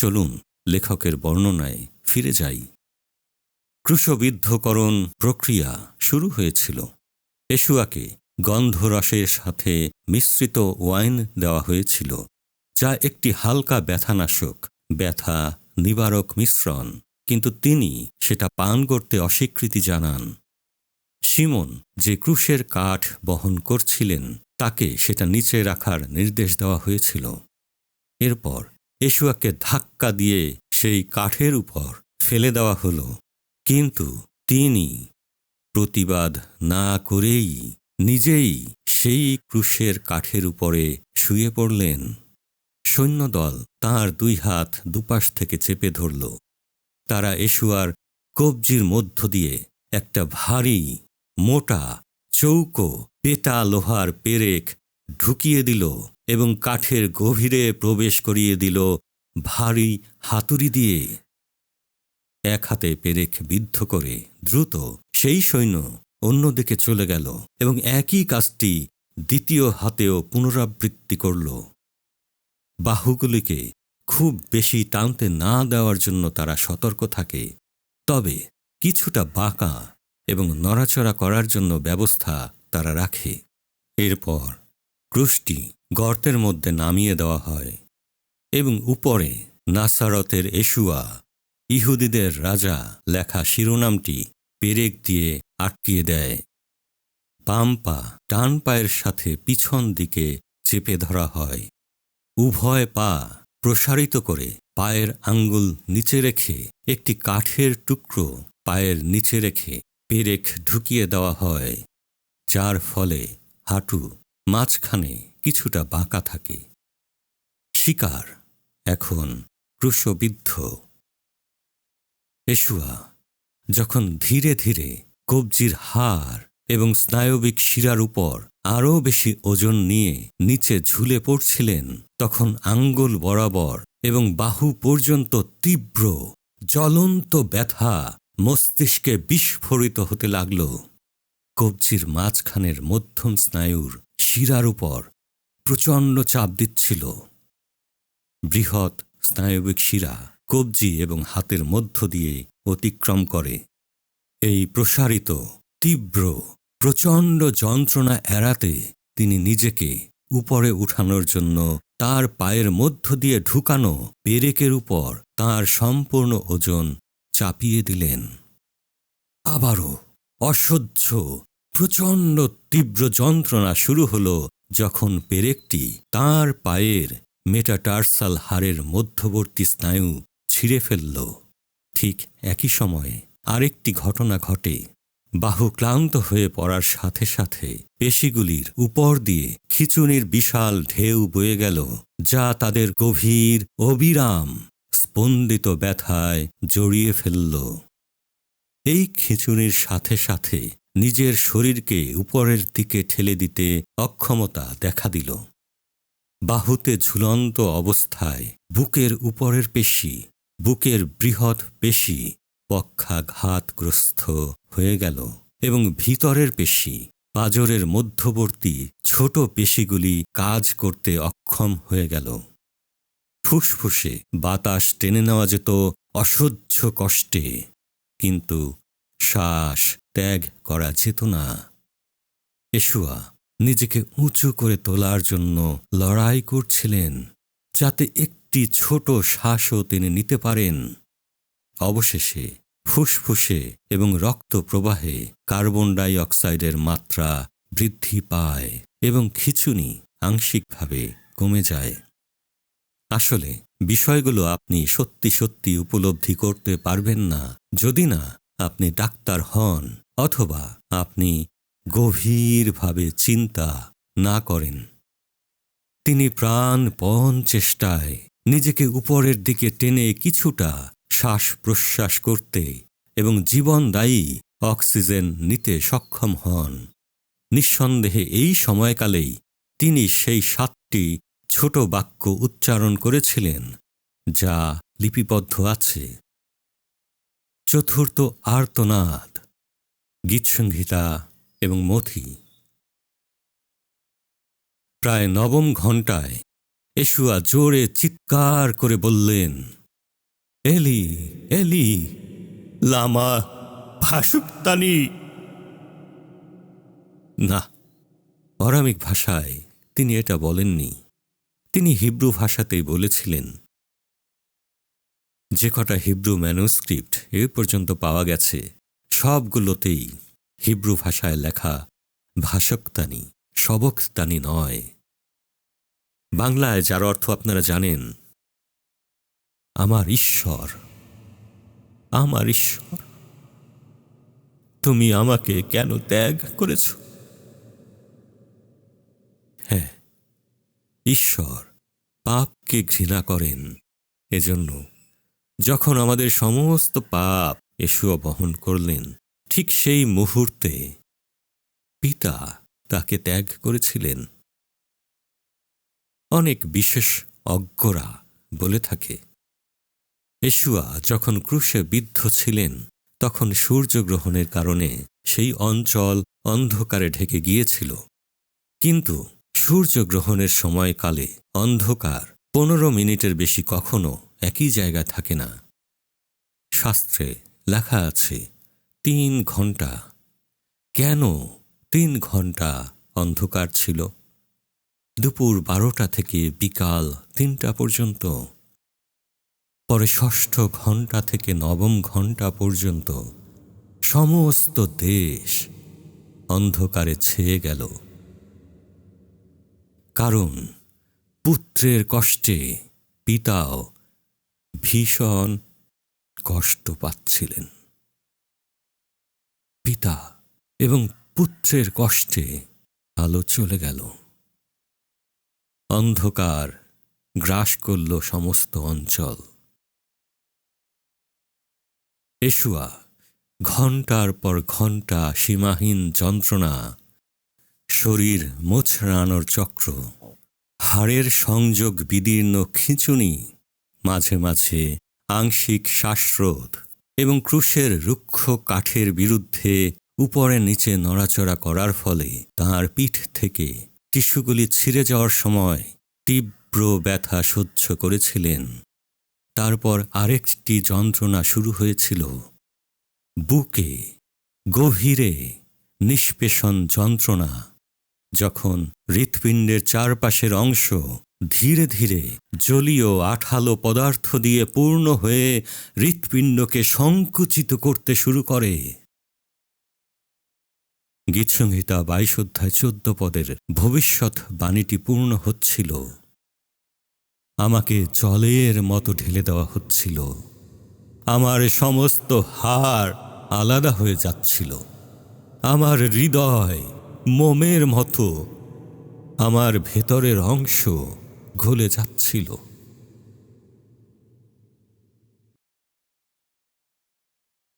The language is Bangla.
চলুন, লেখকের বর্ণনায় ফিরে যাই। ক্রুশবিদ্ধকরণ প্রক্রিয়া শুরু হয়েছিল। এশুয়াকে গন্ধরসের সাথে মিশ্রিত ওয়াইন দেওয়া হয়েছিল, যা একটি হালকা ব্যথানাশক, ব্যথা নিবারক মিশ্রণ, কিন্তু তিনি সেটা পান করতে অস্বীকৃতি জানান। সিমন যে ক্রুশের কাঠ বহন করছিলেন, তাকে সেটা নিচে রাখার নির্দেশ দেওয়া হয়েছিল। এরপর এশুয়াকে ধাক্কা দিয়ে সেই কাঠের উপর ফেলে দেওয়া হলো। কিন্তু তিনি প্রতিবাদ না করেই নিজেই সেই ক্রুশের কাঠের উপরে শুয়ে পড়লেন। সৈন্যদল তাঁর দুই হাত দুপাশ থেকে চেপে ধরল। তারা এশুয়ার কবজির মধ্য দিয়ে একটা ভারী, মোটা চৌকো পেটা লোহার পেরেক ঢুকিয়ে দিল। এবং কাঠের গভীরে প্রবেশ করিয়ে দিল ভারী হাতুড়ি দিয়ে। এক হাতে পেরেক বিদ্ধ করে দ্রুত সেই সৈন্য অন্যদিকে চলে গেল এবং একই কাজটি দ্বিতীয় হাতেও পুনরাবৃত্তি করল। বাহুগুলিকে খুব বেশি টানতে না দেওয়ার জন্য তারা সতর্ক থাকে, তবে কিছুটা বাঁকা এবং নড়াচড়া করার জন্য ব্যবস্থা তারা রাখে। এরপর ক্রুশটি গর্তের মধ্যে নামিয়ে দেওয়া হয় এবং উপরে নাসারতের এশুয়া, ইহুদিদের রাজা লেখা শিরোনামটি পেরেক দিয়ে আটকিয়ে দেয়। বাম পা ডান পায়ের সাথে পিছন দিকে চেপে ধরা হয়। উভয় পা প্রসারিত করে পায়ের আঙ্গুল নিচে রেখে একটি কাঠের টুকরো পায়ের নিচে রেখে পেরেক ঢুকিয়ে দেওয়া হয়, যার ফলে হাঁটু মাঝখানে কিছুটা বাঁকা থাকে। শিকার, এখন ক্রুশবিদ্ধ। এশুয়া, যখন ধীরে ধীরে কবজির হাড় এবং স্নায়বিক শিরার উপর আরও বেশি ওজন নিয়ে নিচে ঝুলে পড়ছিলেন, তখন আঙ্গুল বরাবর এবং বাহু পর্যন্ত তীব্র, জ্বলন্ত ব্যথা মস্তিষ্কে বিস্ফোরিত হতে লাগল। কবজির মাঝখানের মধ্যম স্নায়ুর শিরার উপর প্রচণ্ড চাপ দিচ্ছিল। বৃহৎ স্নায়বিক শিরা কবজি এবং হাতের মধ্য দিয়ে অতিক্রম করে। এই প্রসারিত, তীব্র, প্রচণ্ড যন্ত্রণা এড়াতে তিনি নিজেকে উপরে উঠানোর জন্য তার পায়ের মধ্য দিয়ে ঢুকানো পেরেকের উপর তার সম্পূর্ণ ওজন চাপিয়ে দিলেন। আবারও অসহ্য, প্রচণ্ড তীব্র যন্ত্রণা শুরু হল যখন পেরেকটি তার পায়ের মেটাটার্সাল হাড়ের মধ্যবর্তী স্নায়ু ছিঁড়ে ফেলল, ঠিক একই সময়ে আরেকটি ঘটনা ঘটে। বাহু ক্লান্ত হয়ে পড়ার সাথে সাথে পেশিগুলির উপর দিয়ে খিচুনির বিশাল ঢেউ বয়ে গেল, যা তাদের গভীর অবিরাম স্পন্দিত ব্যথায় জড়িয়ে ফেলল। এই খিচুনির সাথে সাথে নিজের শরীরকে উপরের দিকে ঠেলে দিতে অক্ষমতা দেখা দিল। বাহুতে ঝুলন্ত অবস্থায় বুকের উপরের পেশি, বুকের বৃহৎ পেশি পক্ষাঘাতগ্রস্ত হয়ে গেল এবং ভিতরের পেশি, পাজরের মধ্যবর্তী ছোট পেশিগুলি কাজ করতে অক্ষম হয়ে গেল। ফুসফুসে বাতাস টেনে নেওয়া যেত অসহ্য কষ্টে, কিন্তু শ্বাস ত্যাগ করা যেত না এশুয়া, নিজেকে উঁচু করে তোলার জন্য লড়াই করছিলেন, যাতে একটি ছোট শ্বাসও তিনি নিতে পারেন। অবশেষে ফুসফুসে এবং রক্ত প্রবাহে কার্বন ডাই অক্সাইডের মাত্রা বৃদ্ধি পায় এবং খিচুনি আংশিকভাবে কমে যায়। আসলে, বিষয়গুলো আপনি সত্যি সত্যি উপলব্ধি করতে পারবেন না। যদি না আপনি ডাক্তার হন অথবা আপনি গভীরভাবে চিন্তা না করেন। তিনি প্রাণপণ চেষ্টায় নিজেকে উপরের দিকে টেনে কিছুটা শ্বাস প্রশ্বাস করতে এবং জীবনদায়ী অক্সিজেন নিতে সক্ষম হন। নিঃসন্দেহে এই সময়কালেই তিনি সেই সাতটি ছোট বাক্য উচ্চারণ করেছিলেন, যা লিপিবদ্ধ আছে। চতুর্থ আর্তনাদ, গীতসংহিতা এবং মথি। প্রায় নবম ঘণ্টায় এশুয়া জোরে চিৎকার করে বললেন, এলি এলি, লামা ভাসুকতানি! না অরামিক ভাষায় তিনি এটা বলেননি। তিনি হিব্রু ভাষাতেই বলেছিলেন যে কটা হিব্রু ম্যানুস্ক্রিপ্ট এ পর্যন্ত পাওয়া গেছে, সবগুলোতেই হিব্রু ভাষায় লেখা ভাষকতানি, সবকতানি নয়। বাংলায় যার অর্থ আপনারা জানেন, আমার ঈশ্বর। আমার ঈশ্বর? তুমি আমাকে কেন ত্যাগ করেছ? হ্যাঁ ঈশ্বর পাপকে ঘৃণা করেন, এজন্য যখন আমাদের সমস্ত পাপ এসুয়া বহন করলেন, ঠিক সেই মুহূর্তে পিতা তাকে ত্যাগ করেছিলেন। অনেক বিশেষ অজ্ঞরা বলে থাকে, এশুয়া যখন ক্রুশে বিদ্ধ ছিলেন, তখন সূর্যগ্রহণের কারণে সেই অঞ্চল অন্ধকারে ঢেকে গিয়েছিল। কিন্তু সূর্যগ্রহণের সময়কালে অন্ধকার পনেরো মিনিটের বেশি কখনো একই জায়গায় থাকে না। শাস্ত্রে লেখা আছে, তিন ঘণ্টা কেন তিন ঘণ্টা অন্ধকার ছিল? দুপুর বারোটা থেকে বিকাল তিনটা পর্যন্ত। পরে ষষ্ঠ ঘণ্টা থেকে নবম ঘণ্টা পর্যন্ত সমস্ত দেশ অন্ধকারে ছেয়ে গেল। কারণ পুত্রের কষ্টে পিতাও ভীষণ কষ্ট পাচ্ছিলেন। পিতা এবং পুত্রের কষ্টে আলো চলে গেল। অন্ধকার গ্রাস করল সমস্ত অঞ্চল। এশুয়া ঘণ্টার পর ঘণ্টা সীমাহীন যন্ত্রণা, শরীর মোছড়ানোর চক্র, হাড়ের সংযোগ বিদীর্ণ খিঁচুনি মাঝে মাঝে আংশিক শ্বাসরোধ এবং ক্রুশের রুক্ষ কাঠের বিরুদ্ধে উপরে নিচে নড়াচড়া করার ফলে তার পিঠ থেকে টিস্যুগুলি ছিঁড়ে যাওয়ার সময় তীব্র ব্যথা সহ্য করেছিলেন। তারপর আরেকটি যন্ত্রণা শুরু হয়েছিল। বুকে গভীরে নিষ্পেষণ যন্ত্রণা, যখন হৃৎপিণ্ডের চারপাশের অংশ ধীরে ধীরে জলীয় আঠালো পদার্থ দিয়ে পূর্ণ হয়ে হৃৎপিণ্ডকে সংকুচিত করতে শুরু করে। গীতসংহিতা বাইশ অধ্যায় চোদ্দ পদের ভবিষ্যৎ বাণীটি পূর্ণ হচ্ছিল। আমাকে জলের মতো ঢেলে দেওয়া হচ্ছিল। আমার সমস্ত হাড় আলাদা হয়ে যাচ্ছিল। আমার হৃদয় মোমের মতো। আমার ভেতরের অংশ গলে যাচ্ছিল।